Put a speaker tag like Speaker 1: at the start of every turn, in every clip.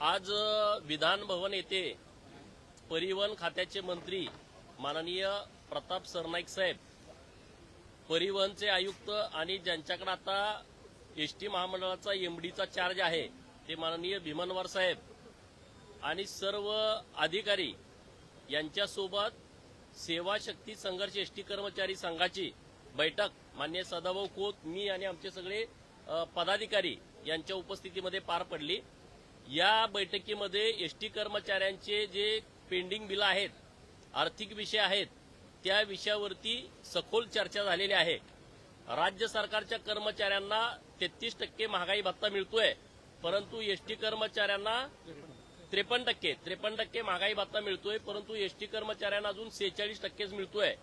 Speaker 1: आज विधान भवन येथे परिवहन खात्याचे मंत्री माननीय प्रताप सरनाईक साहेब परिवहनचे आयुक्त आणि ज्यांच्याकडे आता एस टी महामंडळाचा एमडीचा चार्ज आहे ते माननीय भीमनवार साहेब आणि सर्व अधिकारी यांच्यासोबत सेवा शक्ती संघर्ष एस टी कर्मचारी संघाची बैठक मान्य सदाभाऊ खोत मी आणि आमचे सगळे पदाधिकारी यांच्या उपस्थितीमध्ये पार पडली. या बैठकीमध्ये एस टी कर्मचाऱ्यांचे जे पेंडिंग बिलं आहेत आर्थिक विषय आहेत त्या विषयावरती सखोल चर्चा झालेली आहे. राज्य सरकारच्या कर्मचाऱ्यांना तेहतीस टक्के महागाई भत्ता मिळतोय परंतु एसटी कर्मचाऱ्यांना त्रेपन्न टक्के त्रेपन्न टक्के महागाई भत्ता मिळतोय परंतु एसटी कर्मचाऱ्यांना अजून सेहेचाळीस टक्केच मिळतोय.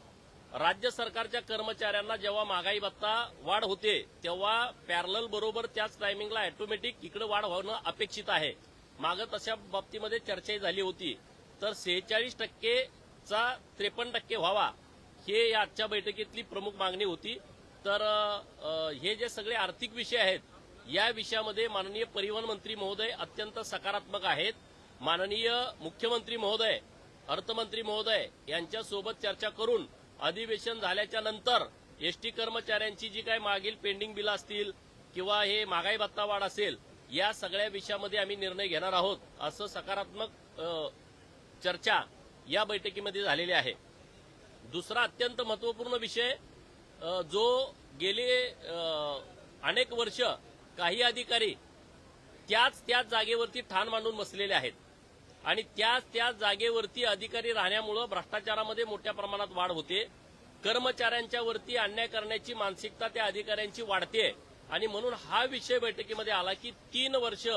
Speaker 1: राज्य सरकारच्या कर्मचाऱ्यांना जेव्हा महागाई भत्ता वाढ होते तेव्हा पॅरल बरोबर त्याच टायमिंगला ऑटोमॅटिक इकडे वाढ होणं अपेक्षित आहे. मागं तशा बाबतीमध्ये चर्चाही झाली होती. तर सेहेचाळीस टक्केचा त्रेपन्न टक्के व्हावा हे या आजच्या बैठकीतली प्रमुख मागणी होती. तर हे जे सगळे आर्थिक विषय आहेत या विषयामध्ये माननीय परिवहन मंत्री महोदय अत्यंत सकारात्मक आहेत. माननीय मुख्यमंत्री महोदय अर्थमंत्री महोदय यांच्यासोबत चर्चा करून अधिवेशन झाल्याच्यानंतर एसटी कर्मचाऱ्यांची जी काय मागील पेंडिंग बिल असतील किंवा हे महागाई भत्ता वाढ असेल या सगळ्या विषयामध्ये आम्ही निर्णय घेणार आहोत असं सकारात्मक चर्चा या बैठकीमध्ये झालेली आहे. दुसरा अत्यंत महत्त्वपूर्ण विषय जो गेले अनेक वर्ष काही अधिकारी त्याच त्याच जागेवरती ठाण मांडून बसलेले आहेत. आणि त्याच त्याच जागेवरती अधिकारी राहण्यामुळं भ्रष्टाचारामध्ये मोठ्या प्रमाणात वाढ होते. कर्मचाऱ्यांच्या वरती अन्याय करण्याची मानसिकता त्या अधिकाऱ्यांची वाढते. आणि म्हणून हा विषय बैठकीमध्ये आला की तीन वर्ष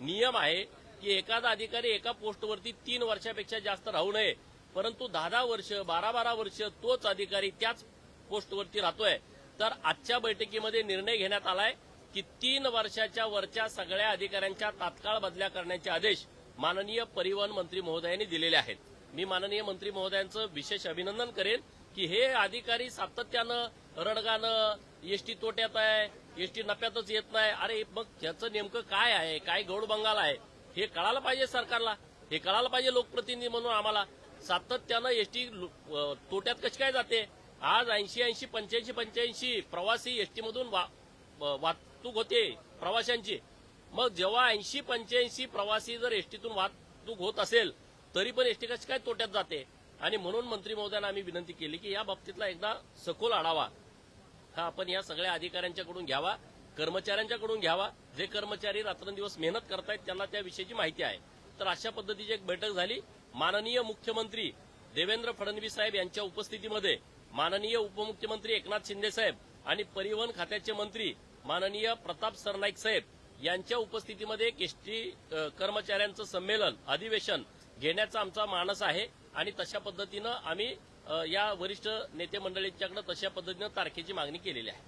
Speaker 1: नियम आहे की एखादा अधिकारी एका पोस्टवरती तीन वर्षापेक्षा जास्त राहू नये. परंतु दहा दहा वर्ष बारा बारा वर्ष तोच अधिकारी त्याच पोस्टवरती राहतोय. तर आजच्या बैठकीमध्ये निर्णय घेण्यात आलाय की तीन वर्षाच्या वरच्या सगळ्या अधिकाऱ्यांच्या तात्काळ बदल्या करण्याचे आदेश माननीय परिवहन मंत्री महोदयांनी दिलेले आहेत. मी माननीय मंत्री महोदयांचं विशेष अभिनंदन करेन की हे अधिकारी सातत्यानं रडगानं एसटी तोट्यात आहे एसटी नफ्यातच येत नाही. अरे मग ह्याचं नेमकं काय आहे? काय गौड बंगाल आहे? हे कळायला पाहिजे सरकारला? हे कळायला पाहिजे लोकप्रतिनिधी म्हणून आम्हाला? सातत्यानं एसटी तोट्यात कशी काय जाते? आज ऐंशी ऐंशी पंच्याऐंशी पंच्याऐंशी प्रवासी एसटी मधून वा- वाहतूक होते प्रवाशांची. मग जेव्हा ऐंशी पंच्याऐंशी प्रवासी जर एसटीतून वाहतूक होत असेल तरी पण एसटी कशी काय तोट्यात जाते? आणि म्हणून मंत्री महोदयांना आम्ही विनंती केली की या बाबतीतला एकदा सखोल आढावा हा आपण या सगळ्या अधिकाऱ्यांच्याकडून घ्यावा कर्मचाऱ्यांच्याकडून घ्यावा. जे कर्मचारी रात्रंदिवस मेहनत करतायत त्यांना त्या विषयीची माहिती आहे. तर अशा पद्धतीची एक बैठक झाली. माननीय मुख्यमंत्री देवेंद्र फडणवीस साहेब यांच्या उपस्थितीमध्ये माननीय उपमुख्यमंत्री एकनाथ शिंदे साहेब आणि परिवहन खात्याचे मंत्री माननीय प्रताप सरनाईक साहेब यांच्या उपस्थितीमध्ये एक एसटी कर्मचाऱ्यांचं संमेलन अधिवेशन घेण्याचा आमचा मानस आहे आणि तशा पद्धतीनं आम्ही या वरिष्ठ नेते मंडळींच्याकडे तशा पद्धतीनं तारखेची मागणी केलेली आहे.